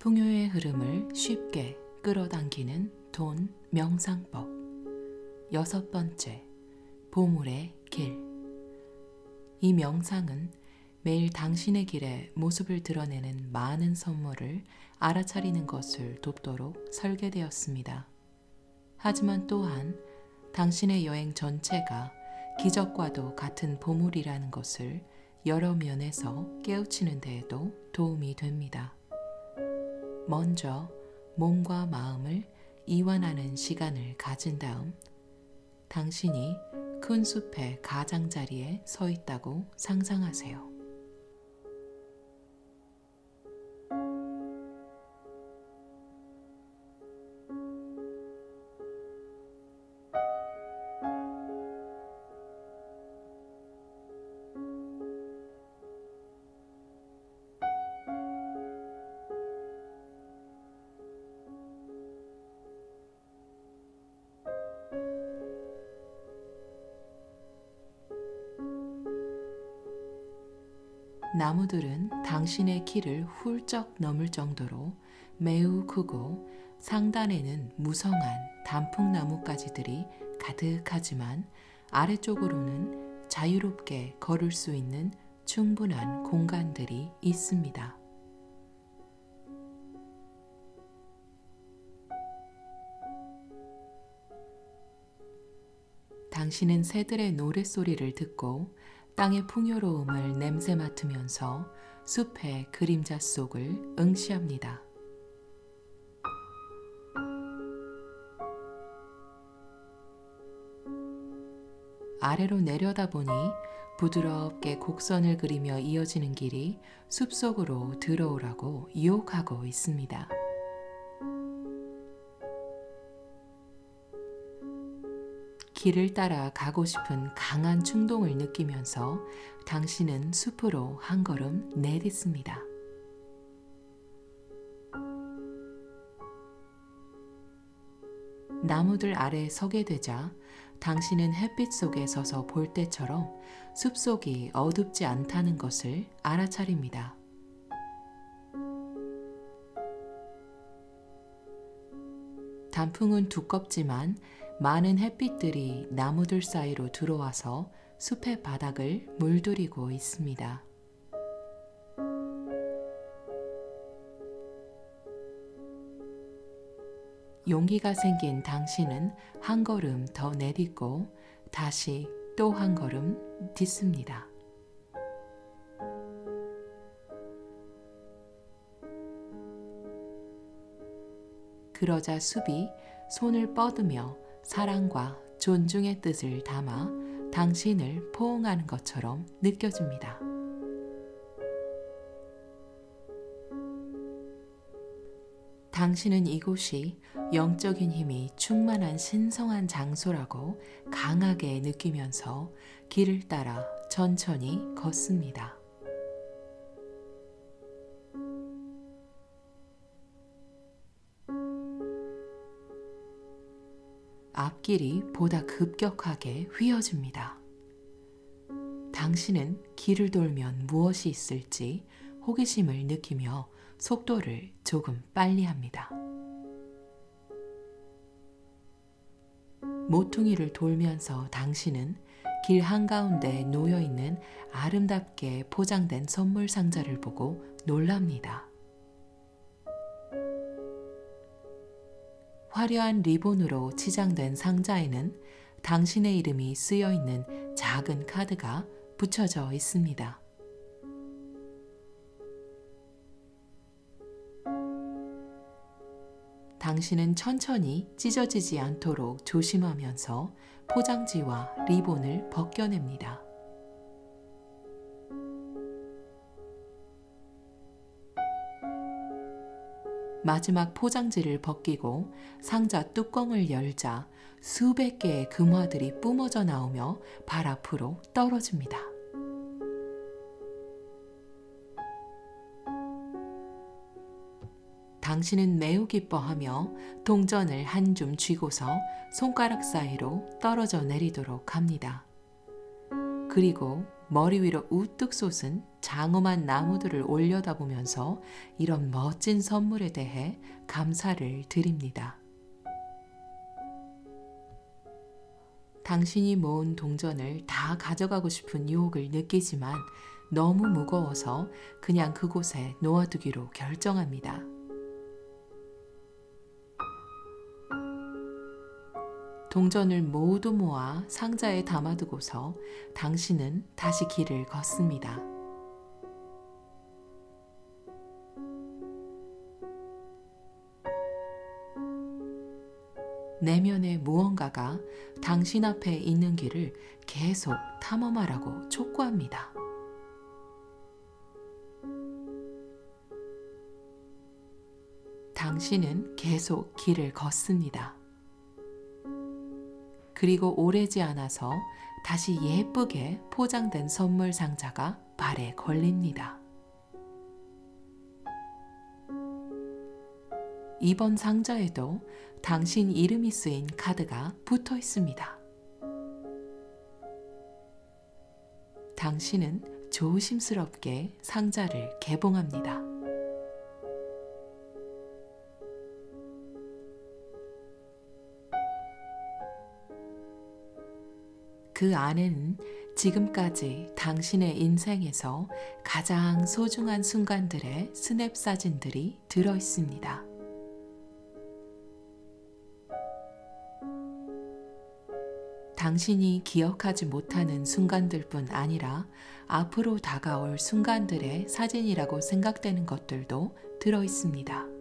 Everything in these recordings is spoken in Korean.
풍요의 흐름을 쉽게 끌어당기는 돈 명상법. 여섯 번째, 보물의 길. 이 명상은 매일 당신의 길에 모습을 드러내는 많은 선물을 알아차리는 것을 돕도록 설계되었습니다. 하지만 또한 당신의 여행 전체가 기적과도 같은 보물이라는 것을 여러 면에서 깨우치는 데에도 도움이 됩니다. 먼저 몸과 마음을 이완하는 시간을 가진 다음 당신이 큰 숲의 가장자리에 서 있다고 상상하세요. 나무들은 당신의 키를 훌쩍 넘을 정도로 매우 크고 상단에는 무성한 단풍나무가지들이 가득하지만 아래쪽으로는 자유롭게 걸을 수 있는 충분한 공간들이 있습니다. 당신은 새들의 노랫소리를 듣고 땅의 풍요로움을 냄새 맡으면서 숲의 그림자 속을 응시합니다. 아래로 내려다보니 부드럽게 곡선을 그리며 이어지는 길이 숲속으로 들어오라고 유혹하고 있습니다. 길을 따라 가고 싶은 강한 충동을 느끼면서 당신은 숲으로 한 걸음 내딛습니다. 나무들 아래 서게 되자 당신은 햇빛 속에 서서 볼 때처럼 숲속이 어둡지 않다는 것을 알아차립니다. 단풍은 두껍지만 많은 햇빛들이 나무들 사이로 들어와서 숲의 바닥을 물들이고 있습니다. 용기가 생긴 당신은 한 걸음 더 내딛고 다시 또 한 걸음 딛습니다. 그러자 숲이 손을 뻗으며 사랑과 존중의 뜻을 담아 당신을 포옹하는 것처럼 느껴집니다. 당신은 이곳이 영적인 힘이 충만한 신성한 장소라고 강하게 느끼면서 길을 따라 천천히 걷습니다. 앞길이 보다 급격하게 휘어집니다. 당신은 길을 돌면 무엇이 있을지 호기심을 느끼며 속도를 조금 빨리 합니다. 모퉁이를 돌면서 당신은 길 한가운데 놓여 있는 아름답게 포장된 선물 상자를 보고 놀랍니다. 화려한 리본으로 치장된 상자에는 당신의 이름이 쓰여 있는 작은 카드가 붙여져 있습니다. 당신은 천천히 찢어지지 않도록 조심하면서 포장지와 리본을 벗겨냅니다. 마지막 포장지를 벗기고 상자 뚜껑을 열자 수백 개의 금화들이 뿜어져 나오며 발 앞으로 떨어집니다. 당신은 매우 기뻐하며 동전을 한 줌 쥐고서 손가락 사이로 떨어져 내리도록 합니다. 그리고 머리 위로 우뚝 솟은 장엄한 나무들을 올려다보면서 이런 멋진 선물에 대해 감사를 드립니다. 당신이 모은 동전을 다 가져가고 싶은 유혹을 느끼지만 너무 무거워서 그냥 그곳에 놓아두기로 결정합니다. 동전을 모두 모아 상자에 담아두고서 당신은 다시 길을 걷습니다. 내면의 무언가가 당신 앞에 있는 길을 계속 탐험하라고 촉구합니다. 당신은 계속 길을 걷습니다. 그리고 오래지 않아서 다시 예쁘게 포장된 선물 상자가 발에 걸립니다. 이번 상자에도 당신 이름이 쓰인 카드가 붙어 있습니다. 당신은 조심스럽게 상자를 개봉합니다. 그 안에는 지금까지 당신의 인생에서 가장 소중한 순간들의 스냅 사진들이 들어 있습니다. 당신이 기억하지 못하는 순간들 뿐 아니라 앞으로 다가올 순간들의 사진이라고 생각되는 것들도 들어 있습니다.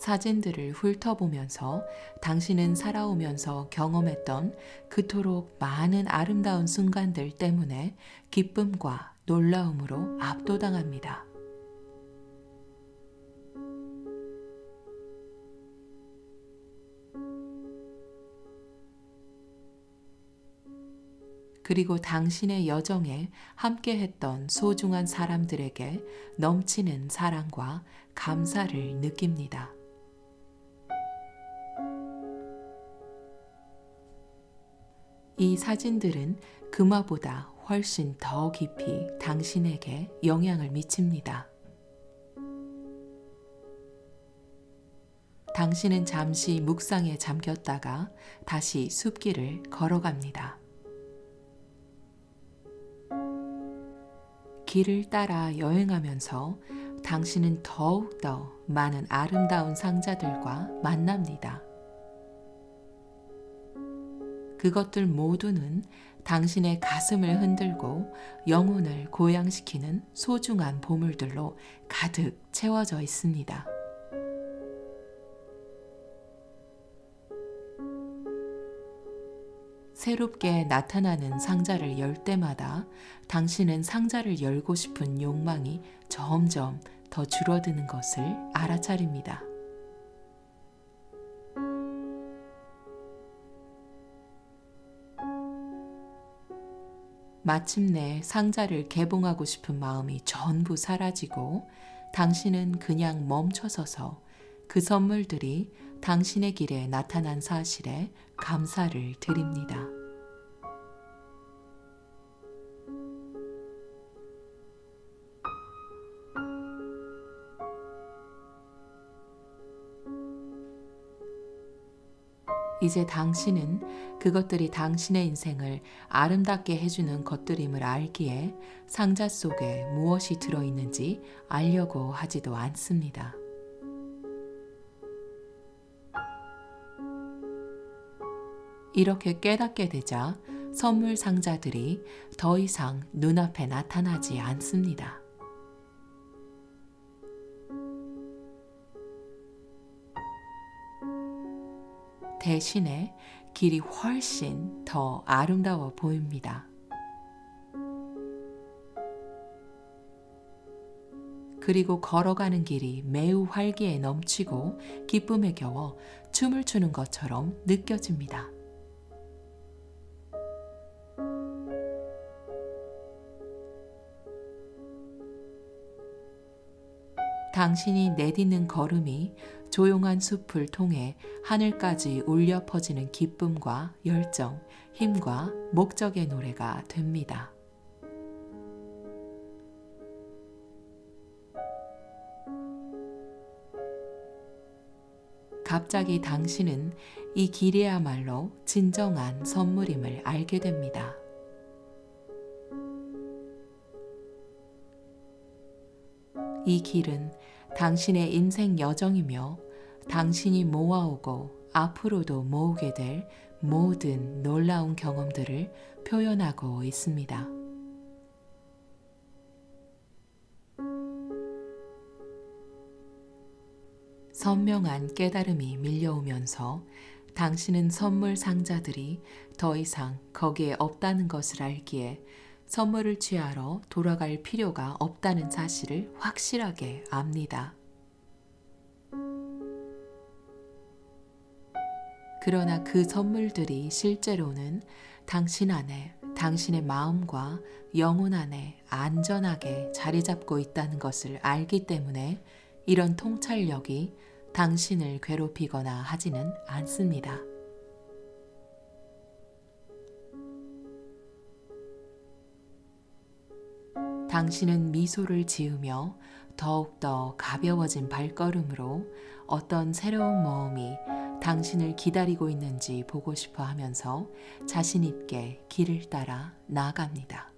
사진들을 훑어보면서 당신은 살아오면서 경험했던 그토록 많은 아름다운 순간들 때문에 기쁨과 놀라움으로 압도당합니다. 그리고 당신의 여정에 함께했던 소중한 사람들에게 넘치는 사랑과 감사를 느낍니다. 이 사진들은 금화보다 훨씬 더 깊이 당신에게 영향을 미칩니다. 당신은 잠시 묵상에 잠겼다가 다시 숲길을 걸어갑니다. 길을 따라 여행하면서 당신은 더욱더 많은 아름다운 상자들과 만납니다. 그것들 모두는 당신의 가슴을 흔들고 영혼을 고양시키는 소중한 보물들로 가득 채워져 있습니다. 새롭게 나타나는 상자를 열 때마다 당신은 상자를 열고 싶은 욕망이 점점 더 줄어드는 것을 알아차립니다. 마침내 상자를 개봉하고 싶은 마음이 전부 사라지고 당신은 그냥 멈춰서서 그 선물들이 당신의 길에 나타난 사실에 감사를 드립니다. 이제 당신은 그것들이 당신의 인생을 아름답게 해주는 것들임을 알기에 상자 속에 무엇이 들어있는지 알려고 하지도 않습니다. 이렇게 깨닫게 되자 선물 상자들이 더 이상 눈앞에 나타나지 않습니다. 대신에 길이 훨씬 더 아름다워 보입니다. 그리고 걸어가는 길이 매우 활기에 넘치고 기쁨에 겨워 춤을 추는 것처럼 느껴집니다. 당신이 내딛는 걸음이 조용한 숲을 통해 하늘까지 울려 퍼지는 기쁨과 열정, 힘과 목적의 노래가 됩니다. 갑자기 당신은 이 길이야말로 진정한 선물임을 알게 됩니다. 이 길은 당신의 인생 여정이며 당신이 모아오고 앞으로도 모으게 될 모든 놀라운 경험들을 표현하고 있습니다. 선명한 깨달음이 밀려오면서 당신은 선물 상자들이 더 이상 거기에 없다는 것을 알기에 선물을 취하러 돌아갈 필요가 없다는 사실을 확실하게 압니다. 그러나 그 선물들이 실제로는 당신 안에, 당신의 마음과 영혼 안에 안전하게 자리 잡고 있다는 것을 알기 때문에 이런 통찰력이 당신을 괴롭히거나 하지는 않습니다. 당신은 미소를 지으며 더욱더 가벼워진 발걸음으로 어떤 새로운 모험이 당신을 기다리고 있는지 보고 싶어 하면서 자신 있게 길을 따라 나아갑니다.